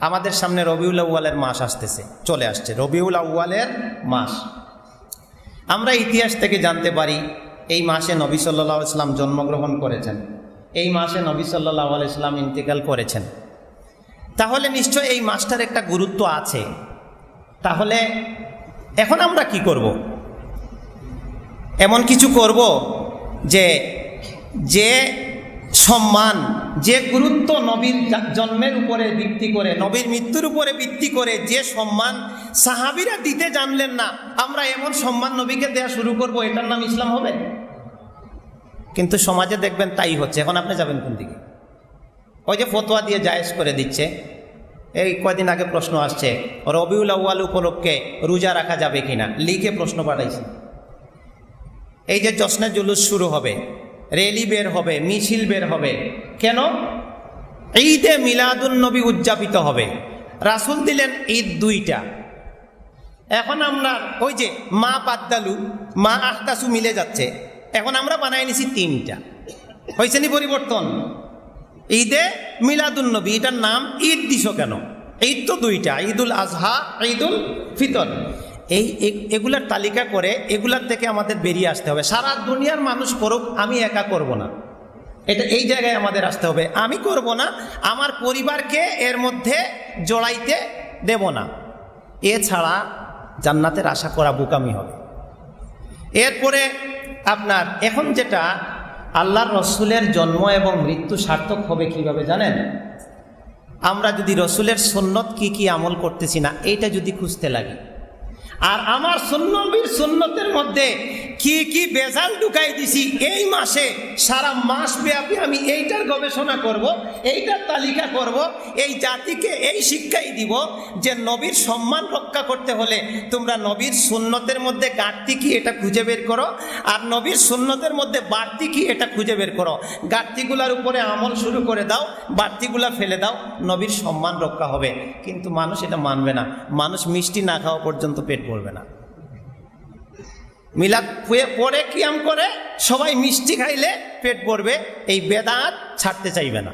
আমাদের সামনে রবিউল আউ্বালের মাস আসতেছে, চলে আসছে, রবিউল আউ্বালের মাস। আমরা ইতিহাস থেকে জানতে পারি, এই মাসে নবী সাল্লাহ ইসলাম জন্মগ্রহণ করেছেন। এই মাসে নবী সাল্লাহ ইসলাম ইন্তেকাল করেছেন। তাহলে নিশ্চয় এই মাসটার একটা গুরুত্ব আছে। তাহলে এখন আমরা কি করব? এমন কিছু করব যে যে সম্মান, যে গুরুত্ব নবীর জন্মের উপরে ভিত্তি করে, নবীর মৃত্যুর উপরে ভিত্তি করে যে সম্মান সাহাবিরা দিতে জানলেন না, আমরা এমন সম্মান নবীকে দেওয়া শুরু করব, এটার নাম ইসলাম হবে? কিন্তু সমাজে দেখবেন তাই হচ্ছে। এখন আপনি যাবেন কোন দিকে? ওই যে ফতোয়া দিয়ে জায়েজ করে দিচ্ছে। এই কয়দিন আগে প্রশ্ন আসছে, রবিউল আউ্য়াল উপলক্ষে রোজা রাখা যাবে কিনা? লিখে প্রশ্ন পাঠাইছে। এই যে জশ্নে জুলুস শুরু হবে র্যালি বের হবে, মিছিল বের হবে। কেন? ঈদে মিলাদুন নবী উদযাপিত হবে। রাসুল দিলেন ঈদ দুইটা। এখন আমরা ওই যে মা বাদ্দালু মা আহতাসু মিলে যাচ্ছে। এখন আমরা বানাই নিছি তিনটা। হয়েছে নি পরিবর্তন? ঈদে মিলাদুন নবী, এটার নাম ঈদ দিছ কেন? ঈদ তো দুইটা, ঈদুল আজহা, ঈদুল ফিতর। এই এগুলার তালিকা করে এগুলার থেকে আমাদের বেরিয়ে আসতে হবে। সারা দুনিয়ার মানুষ করুক আমি একা করব না। এটা এই জায়গায় আমাদের আসতে হবে। আমি করব না, আমার পরিবারকে এর মধ্যে জড়াইতে দেব না। এছাড়া জান্নাতের আশা করা বোকামি হবে। এরপরে আপনার, এখন যেটা আল্লাহর রসুলের জন্ম এবং মৃত্যু সার্থক হবে কীভাবে জানেন? আমরা যদি রসুলের সুন্নত কি কি আমল করতেছি না, এইটা যদি খুঁজতে লাগি। আর আমার সুন্নবীর সুন্নতের মধ্যে কি কি বেজাল ঢুকাই দিছি? এই মাসে, সারা মাস ব্যাপী আমি এইটার গবেষণা করব, এইটার তালিকা করব, এই জাতিকে এই শিক্ষাই দিব যে নবীর সম্মান রক্ষা করতে হলে তোমরা নবীর সুন্নতের মধ্যে ঘাটতি কি এটা খুঁজে বের করো, আর নবীর সুন্নতের মধ্যে বাড়তি কি এটা খুঁজে বের করো। ঘাটতিগুলার উপরে আমল শুরু করে দাও, বাড়তিগুলা ফেলে দাও, নবীর সম্মান রক্ষা হবে। কিন্তু মানুষ এটা মানবে না। মানুষ মিষ্টি না খাওয়া পর্যন্ত পেট ভরবে না। মিলাদ পরে কিয়াম করে সবাই মিষ্টি খাইলে পেট পড়বে এই বেদাত ছাড়তে চাইবে না।